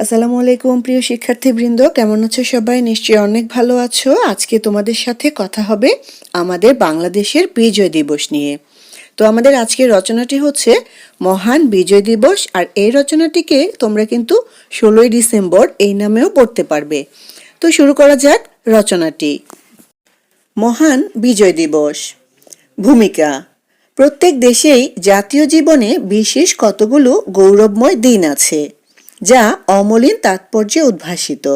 আসসালামু আলাইকুম, প্রিয় শিক্ষার্থীবৃন্দ। কেমন আছো সবাই? নিশ্চয়ই অনেক ভালো আছো। আজকে তোমাদের সাথে কথা হবে আমাদের বাংলাদেশের বিজয় দিবস নিয়ে। তো আমাদের আজকের রচনাটি হচ্ছে মহান বিজয় দিবস, আর এই রচনাটিকে তোমরা কিন্তু ষোলোই ডিসেম্বর এই নামেও পড়তে পারবে। তো শুরু করা যাক রচনাটি। মহান বিজয় দিবস। ভূমিকা। প্রত্যেক দেশেই জাতীয় জীবনে বিশেষ কতগুলো গৌরবময় দিন আছে? যা অমলিন তাৎপর্যে উদ্ভাসিত।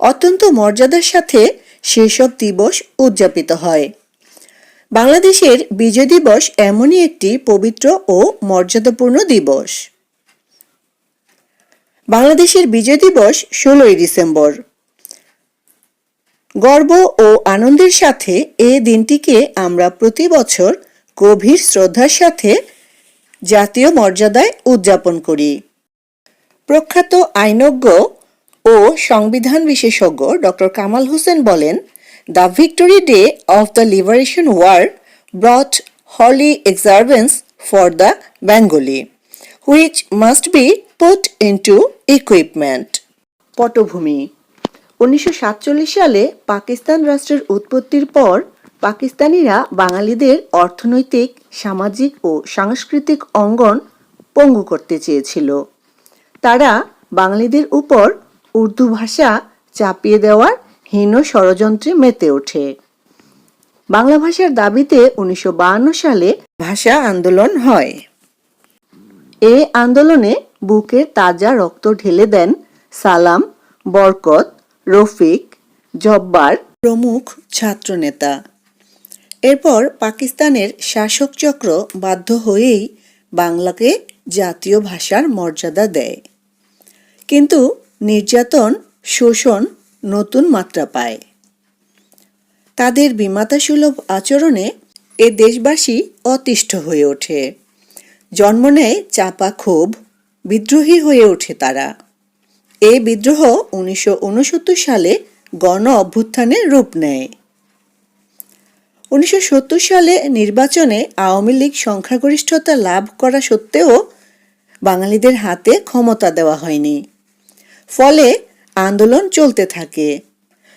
অত্যন্ত মর্যাদার সাথে সেসব দিবস উদযাপিত হয়। বাংলাদেশের বিজয় দিবস এমনই একটি পবিত্র ও মর্যাদাপূর্ণ দিবস। বাংলাদেশের বিজয় দিবস ষোলোই ডিসেম্বর। গর্ব ও আনন্দের সাথে এ দিনটিকে আমরা প্রতি বছর গভীর শ্রদ্ধার সাথে জাতীয় মর্যাদায় উদযাপন করি। প্রখ্যাত আইনজ্ঞ ও সংবিধান বিশেষজ্ঞ ডক্টর কামাল হোসেন বলেন, the victory day of the liberation war brought holy observance for the Bengali, which must be put into equipment. পটভূমি। উনিশশো সাতচল্লিশ সালে পাকিস্তান রাষ্ট্রের উৎপত্তির পর পাকিস্তানিরা বাঙালিদের অর্থনৈতিক, সামাজিক ও সাংস্কৃতিক অঙ্গন পঙ্গু করতে চেয়েছিল। তারা বাঙালিদের উপর উর্দু ভাষা চাপিয়ে দেওয়ার হীন ষড়যন্ত্রে মেতে ওঠে। বাংলা ভাষার দাবিতে উনিশশো সালে ভাষা আন্দোলন হয়। এ আন্দোলনে বুকের তাজা রক্ত ঢেলে দেন সালাম, বরকত, রফিক, জব্বার প্রমুখ ছাত্রনেতা। এরপর পাকিস্তানের শাসক চক্র বাধ্য হয়েই বাংলাকে জাতীয় ভাষার মর্যাদা দেয়। কিন্তু নির্যাতন, শোষণ নতুন মাত্রা পায়। তাদের বিমাতাসুলভ আচরণে এ দেশবাসী অতিষ্ঠ হয়ে ওঠে। জন্ম নেয় চাপা ক্ষোভ, বিদ্রোহী হয়ে ওঠে তারা। এ বিদ্রোহ উনিশশো ঊনসত্তর সালে গণ অভ্যুত্থানে রূপ নেয়। উনিশশো সত্তর সালে নির্বাচনে আওয়ামী লীগ সংখ্যাগরিষ্ঠতা লাভ করা সত্ত্বেও বাঙালিদের হাতে ক্ষমতা দেওয়া হয়নি। ফলে আন্দোলন চলতে থাকে।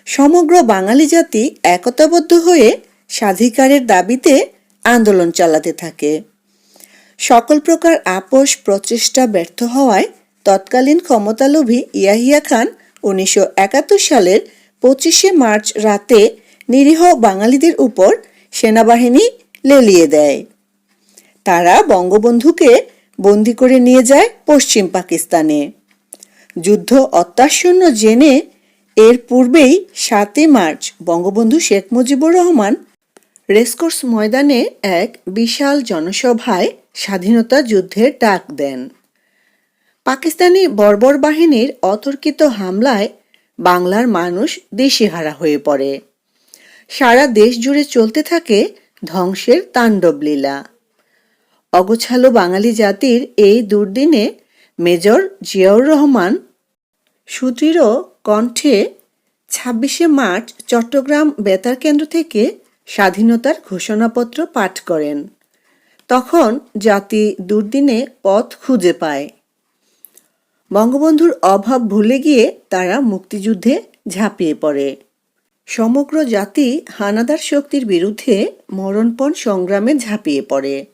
সমগ্র বাঙালি জাতি একতাবদ্ধ হয়ে স্বাধিকারের দাবিতে আন্দোলন চালাতে থাকে। সকল প্রকার আপোষ প্রচেষ্টা ব্যর্থ হওয়ায় তৎকালীন ক্ষমতালোভী ইয়াহিয়া খান উনিশশো একাত্তর সালের পঁচিশে মার্চ রাতে নিরীহ বাঙালিদের উপর সেনাবাহিনী লেলিয়ে দেয়। তারা বঙ্গবন্ধুকে বন্দি করে নিয়ে যায় পশ্চিম পাকিস্তানে। যুদ্ধ অত্যাসন্ন জেনে এর পূর্বেই সাতই মার্চ বঙ্গবন্ধু শেখ মুজিবুর রহমান রেসকোর্স ময়দানে এক বিশাল জনসভায় স্বাধীনতা যুদ্ধের ডাক দেন। পাকিস্তানি বর্বর বাহিনীর অতর্কিত হামলায় বাংলার মানুষ দিশেহারা হয়ে পড়ে। সারা দেশ জুড়ে চলতে থাকে ধ্বংসের তাণ্ডব লীলা অগোছালো বাঙালি জাতির এই দুর্দিনে মেজর জিয়াউর রহমান সুদৃঢ় কণ্ঠে ছাব্বিশে মার্চ চট্টগ্রাম বেতার কেন্দ্র থেকে স্বাধীনতার ঘোষণাপত্র পাঠ করেন। তখন জাতি দুর্দিনে পথ খুঁজে পায়। বঙ্গবন্ধুর অভাব ভুলে গিয়ে তারা মুক্তিযুদ্ধে ঝাঁপিয়ে পড়ে। সমগ্র জাতি হানাদার শক্তির বিরুদ্ধে মরণপণ সংগ্রামে ঝাঁপিয়ে পড়ে।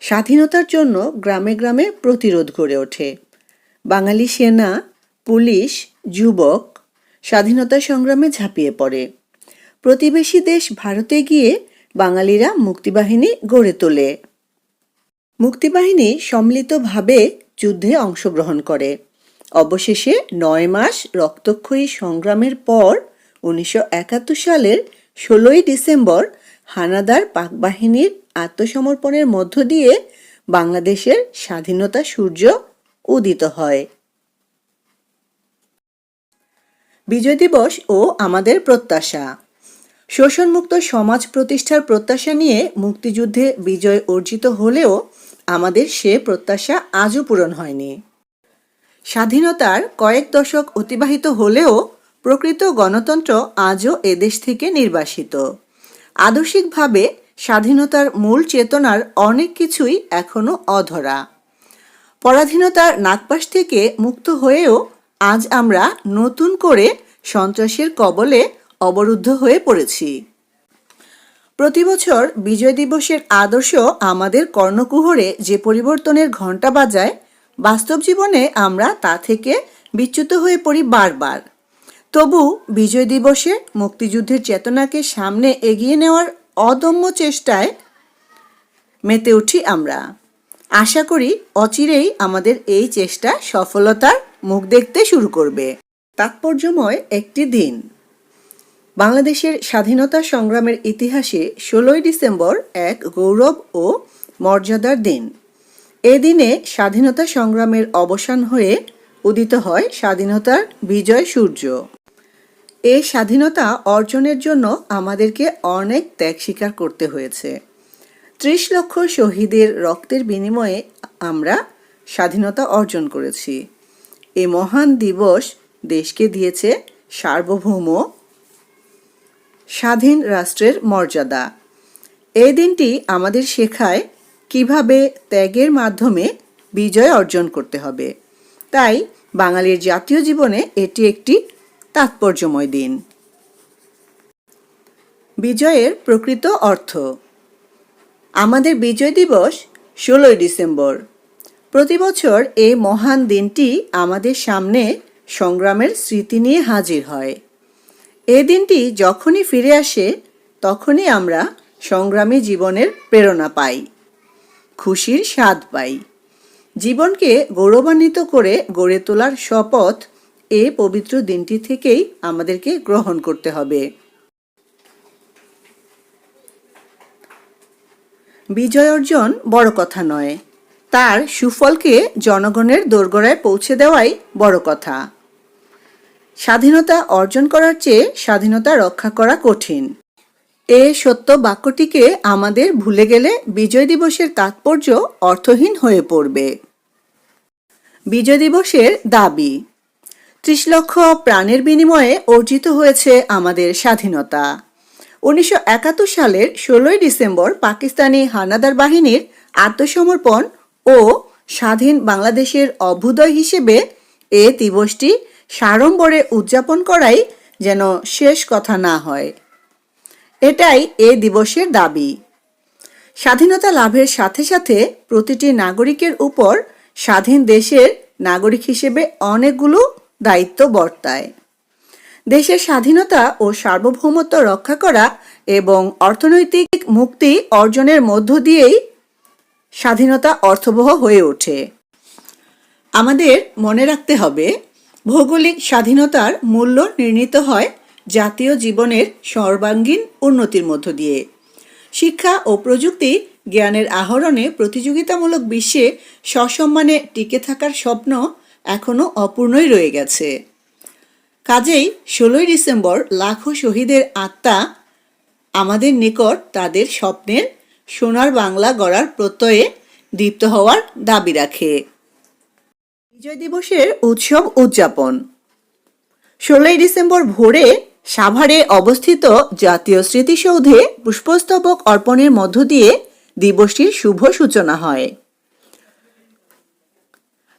স্বাধীনতার জন্য গ্রামে গ্রামে প্রতিরোধ গড়ে ওঠে। বাঙালি সেনা, পুলিশ, যুবক স্বাধীনতা সংগ্রামে ঝাঁপিয়ে পড়ে। প্রতিবেশী দেশ ভারতে গিয়ে বাঙালিরা মুক্তিবাহিনী গড়ে তোলে। মুক্তিবাহিনী সম্মিলিতভাবে যুদ্ধে অংশগ্রহণ করে। অবশেষে নয় মাস রক্তক্ষয়ী সংগ্রামের পর উনিশশো একাত্তর সালের ষোলোই ডিসেম্বর হানাদার পাক বাহিনীর আত্মসমর্পণের মধ্য দিয়ে বাংলাদেশের স্বাধীনতা সূর্য উদিত হয়। বিজয় দিবস ও আমাদের প্রত্যাশা। শোষণমুক্ত সমাজ প্রতিষ্ঠার প্রত্যাশা নিয়ে মুক্তিযুদ্ধে বিজয় অর্জিত হলেও আমাদের সে প্রত্যাশা আজও পূরণ হয়নি। স্বাধীনতার কয়েক দশক অতিবাহিত হলেও প্রকৃত গণতন্ত্র আজও এদেশ থেকে নির্বাসিত। আদর্শিকভাবে স্বাধীনতার মূল চেতনার অনেক কিছুই এখনও অধরা। পরাধীনতার নাগপাশ থেকে মুক্ত হয়েও আজ আমরা নতুন করে সন্ত্রাসের কবলে অবরুদ্ধ হয়ে পড়েছি। প্রতি বছর বিজয় দিবসের আদর্শ আমাদের কর্ণকুহরে যে পরিবর্তনের ঘণ্টা বাজায়, বাস্তব জীবনে আমরা তা থেকে বিচ্যুত হয়ে পড়ি বারবার। তবু বিজয় দিবসে মুক্তিযুদ্ধের চেতনাকে সামনে এগিয়ে নেওয়ার অদম্য চেষ্টায় মেতে উঠি আমরা। আশা করি অচিরেই আমাদের এই চেষ্টা সফলতার মুখ দেখতে শুরু করবে। তাৎপর্যময় একটি দিন। বাংলাদেশের স্বাধীনতা সংগ্রামের ইতিহাসে ষোলোই ডিসেম্বর এক গৌরব ও মর্যাদার দিন। এ দিনে স্বাধীনতা সংগ্রামের অবসান হয়ে উদিত হয় স্বাধীনতার বিজয় সূর্য। এই স্বাধীনতা অর্জনের জন্য আমাদেরকে অনেক ত্যাগ স্বীকার করতে হয়েছে। ত্রিশ লক্ষ শহীদের রক্তের বিনিময়ে আমরা স্বাধীনতা অর্জন করেছি। এ মহান দিবস দেশকে দিয়েছে সার্বভৌম স্বাধীন রাষ্ট্রের মর্যাদা। এই দিনটি আমাদের শেখায় কীভাবে ত্যাগের মাধ্যমে বিজয় অর্জন করতে হবে। তাই বাঙালির জাতীয় জীবনে এটি একটি তাৎপর্যময় দিন। বিজয়ের প্রকৃত অর্থ। আমাদের বিজয় দিবস ষোলোই ডিসেম্বর। প্রতি বছর এই মহান দিনটি আমাদের সামনে সংগ্রামের স্মৃতি নিয়ে হাজির হয়। এ দিনটি যখনই ফিরে আসে, তখনই আমরা সংগ্রামী জীবনের প্রেরণা পাই, খুশির স্বাদ পাই। জীবনকে গৌরবান্বিত করে গড়ে তোলার শপথ এ পবিত্র দিনটি থেকেই আমাদেরকে গ্রহণ করতে হবে। বিজয় অর্জন বড় কথা নয়। তার সুফলকে জনগণের দোরগোড়ায় পৌঁছে দেওয়াই বড় কথা। স্বাধীনতা অর্জন করার চেয়ে স্বাধীনতা রক্ষা করা কঠিন। এ সত্য বাক্যটিকে আমাদের ভুলে গেলে বিজয় দিবসের তাৎপর্য অর্থহীন হয়ে পড়বে। বিজয় দিবসের দাবি ত্রিশ লক্ষ প্রাণের বিনিময়ে অর্জিত হয়েছে আমাদের স্বাধীনতা। উনিশশো একাত্তর সালের ষোলোই ডিসেম্বর পাকিস্তানি হানাদার বাহিনীর আত্মসমর্পণ ও স্বাধীন বাংলাদেশের অভ্যুদয় হিসেবে এ দিবসটি সাড়ম্বরে উদযাপন করাই যেন শেষ কথা না হয়। এটাই এ দিবসের দাবি। স্বাধীনতা লাভের সাথে সাথে প্রতিটি নাগরিকের উপর স্বাধীন দেশের নাগরিক হিসেবে অনেকগুলো দায়িত্ব বর্তায়। দেশের স্বাধীনতা ও সার্বভৌমত্ব রক্ষা করা এবং অর্থনৈতিক মুক্তি অর্জনের মধ্য দিয়েই স্বাধীনতা অর্থবহ হয়ে ওঠে। আমাদের মনে রাখতে হবে, ভৌগোলিক স্বাধীনতার মূল্য নির্ণীত হয় জাতীয় জীবনের সর্বাঙ্গীন উন্নতির মধ্য দিয়ে। শিক্ষা ও প্রযুক্তি জ্ঞানের আহরণে প্রতিযোগিতামূলক বিশ্বে সসম্মানে টিকে থাকার স্বপ্ন এখনও অপূর্ণই রয়ে গেছে। কাজেই ষোলোই ডিসেম্বর লাখো শহীদের আত্মা আমাদের নিকট তাদের স্বপ্নের সোনার বাংলা গড়ার প্রত্যয়ে দীপ্ত হওয়ার দাবি রাখে। বিজয় দিবসের উৎসব উদযাপন। ষোলোই ডিসেম্বর ভোরে সাভারে অবস্থিত জাতীয় স্মৃতিসৌধে পুষ্পস্তবক অর্পণের মধ্য দিয়ে দিবসটির শুভ সূচনা হয়।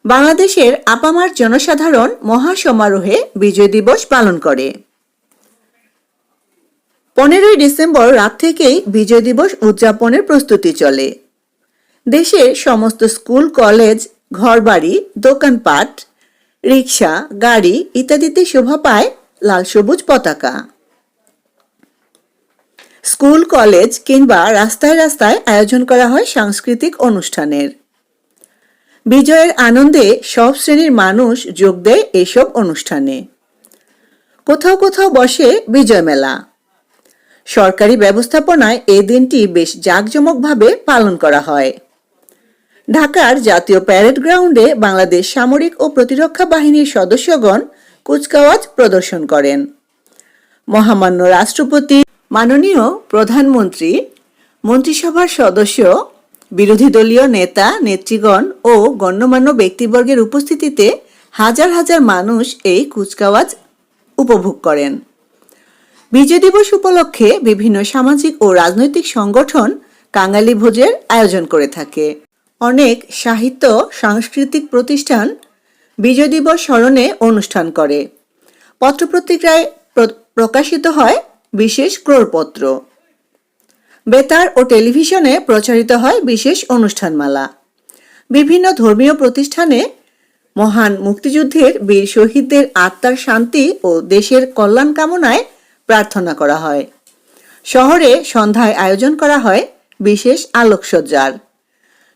বাংলাদেশের আপামার জনসাধারণ মহাসমারোহে বিজয় দিবস পালন করে। পনেরোই ডিসেম্বর রাত থেকেই বিজয় দিবস উদযাপনের প্রস্তুতি চলে। দেশের সমস্ত স্কুল, কলেজ, ঘরবাড়ি, দোকানপাট, রিক্সা, গাড়ি ইত্যাদিতে শোভা পায় লাল সবুজ পতাকা। স্কুল, কলেজ কিংবা রাস্তায় রাস্তায় আয়োজন করা হয় সাংস্কৃতিক অনুষ্ঠানের। বিজয়ের আনন্দে সব শ্রেণির মানুষ যোগ দেয় এসব অনুষ্ঠানে। কোথাও কোথাও বসে বিজয় মেলা। সরকারি ব্যবস্থাপনায় এই দিনটি বেশ জাঁকজমকভাবে পালন করা হয়। ঢাকার জাতীয় প্যারেড গ্রাউন্ডে বাংলাদেশ সামরিক ও প্রতিরক্ষা বাহিনীর সদস্যগণ কুচকাওয়াজ প্রদর্শন করেন। মহামান্য রাষ্ট্রপতি, মাননীয় প্রধানমন্ত্রী, মন্ত্রিসভার সদস্য বিরোধী দলীয় নেতা, নেত্রীগণ ও গণ্যমান্য ব্যক্তিবর্গের উপস্থিতিতে হাজার হাজার মানুষ এই কুচকাওয়াজ উপভোগ করেন। বিজয় দিবস উপলক্ষে বিভিন্ন সামাজিক ও রাজনৈতিক সংগঠন কাঙালি ভোজের আয়োজন করে থাকে। অনেক সাহিত্য, সাংস্কৃতিক প্রতিষ্ঠান বিজয় দিবস স্মরণে অনুষ্ঠান করে। পত্রপত্রিকায় প্র- প্রকাশিত হয় বিশেষ ক্রোড়পত্র। বেতার ও টেলিভিশনে প্রচারিত হয় বিশেষ অনুষ্ঠানমালা। বিভিন্ন ধর্মীয় প্রতিষ্ঠানে মহান মুক্তিযুদ্ধের বীর শহীদদের আত্মার শান্তি ও দেশের কল্যাণ কামনায় প্রার্থনা করা হয়। শহরে সন্ধ্যায় আয়োজন করা হয় বিশেষ আলোকসজ্জার।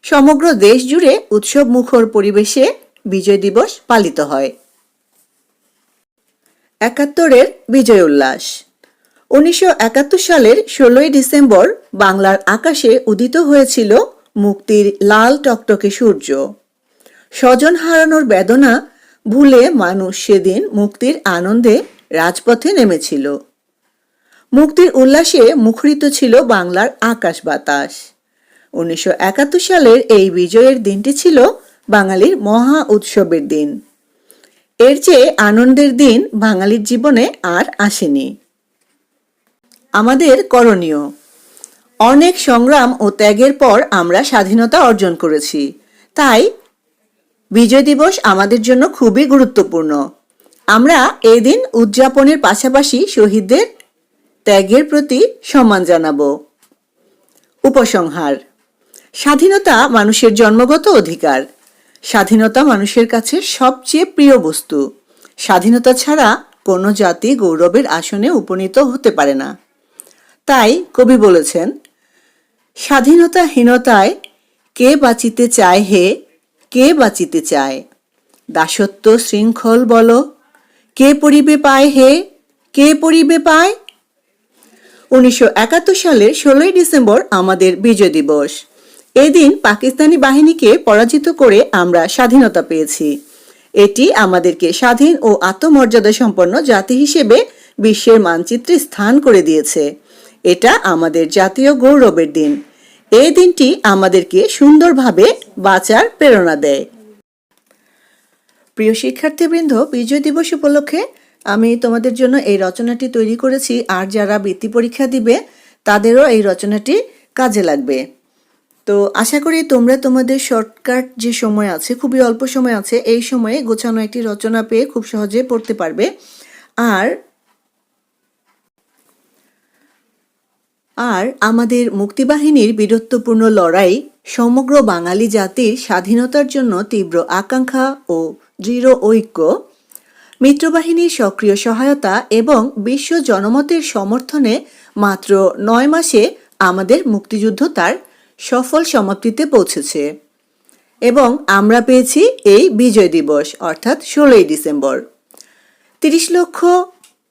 সমগ্র দেশ জুড়ে উৎসব মুখর পরিবেশে বিজয় দিবস পালিত হয়। একাত্তরের বিজয় উল্লাস। উনিশশো একাত্তর সালের ষোলোই ডিসেম্বর বাংলার আকাশে উদিত হয়েছিল মুক্তির লাল টকটকে সূর্য। স্বজন হারানোর বেদনা ভুলে মানুষ সেদিন মুক্তির আনন্দে রাজপথে নেমেছিল। মুক্তির উল্লাসে মুখরিত ছিল বাংলার আকাশ বাতাস। উনিশশো একাত্তর সালের এই বিজয়ের দিনটি ছিল বাঙালির মহা উৎসবের দিন। এর চেয়ে আনন্দের দিন বাঙালির জীবনে আর আসেনি। আমাদের করণীয়। অনেক সংগ্রাম ও ত্যাগের পর আমরা স্বাধীনতা অর্জন করেছি। তাই বিজয় দিবস আমাদের জন্য খুবই গুরুত্বপূর্ণ। আমরা এই দিন উদযাপনের পাশাপাশি শহীদদের ত্যাগের প্রতি সম্মান জানাব। উপসংহার, স্বাধীনতা মানুষের জন্মগত অধিকার। স্বাধীনতা মানুষের কাছে সবচেয়ে প্রিয় বস্তু। স্বাধীনতা ছাড়া কোনো জাতি গৌরবের আসনে উপনীত হতে পারে না। তাই কবি বলেছেন, স্বাধীনতাহীনতায় কে বাঁচিতে চায় হে, কে বাঁচিতে চায়? দাসত্ব শৃঙ্খল বল, কে পরিবে পায় হে, কে পরিবে পায়? উনিশশো একাত্তর সালের ষোলোই ডিসেম্বর আমাদের বিজয় দিবস। এদিন পাকিস্তানি বাহিনীকে পরাজিত করে আমরা স্বাধীনতা পেয়েছি। এটি আমাদেরকে স্বাধীন ও আত্মমর্যাদা সম্পন্ন জাতি হিসেবে বিশ্বের মানচিত্রে স্থান করে দিয়েছে। এটা আমাদের জাতীয় গৌরবের দিন। এই দিনটি আমাদেরকে সুন্দরভাবে বাঁচার প্রেরণা দেয়। প্রিয় শিক্ষার্থীবৃন্দ, বিজয় দিবস উপলক্ষে আমি তোমাদের জন্য এই রচনাটি তৈরি করেছি, আর যারা বৃত্তি পরীক্ষা দিবে, তাদেরও এই রচনাটি কাজে লাগবে। তো আশা করি তোমরা তোমাদের শর্টকাট যে সময় আছে, খুবই অল্প সময় আছে, এই সময়ে গোছানো একটি রচনা পেয়ে খুব সহজে পড়তে পারবে। আর আর আমাদের মুক্তিবাহিনীর বীরত্বপূর্ণ লড়াই সমগ্র বাঙালি জাতির স্বাধীনতার জন্য তীব্র আকাঙ্ক্ষা ও দৃঢ় ঐক্য, মিত্রবাহিনীর সক্রিয় সহায়তা এবং বিশ্ব জনমতের সমর্থনে মাত্র নয় মাসে আমাদের মুক্তিযুদ্ধ তার সফল সমাপ্তিতে পৌঁছেছে। এবং আমরা পেয়েছি এই বিজয় দিবস, অর্থাৎ ষোলোই ডিসেম্বর। তিরিশ লক্ষ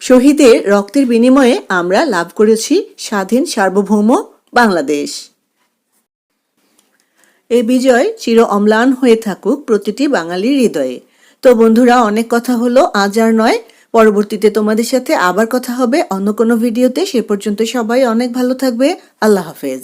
শহীদের রক্তের বিনিময়ে আমরা লাভ করেছি স্বাধীন সার্বভৌম বাংলাদেশ। এই বিজয় চির অম্লান হয়ে থাকুক প্রতিটি বাঙালির হৃদয়ে। তো বন্ধুরা, অনেক কথা হলো, আজ আর নয়। পরবর্তীতে তোমাদের সাথে আবার কথা হবে অন্য কোনো ভিডিওতে। সে পর্যন্ত সবাই অনেক ভালো থাকবে। আল্লাহ হাফেজ।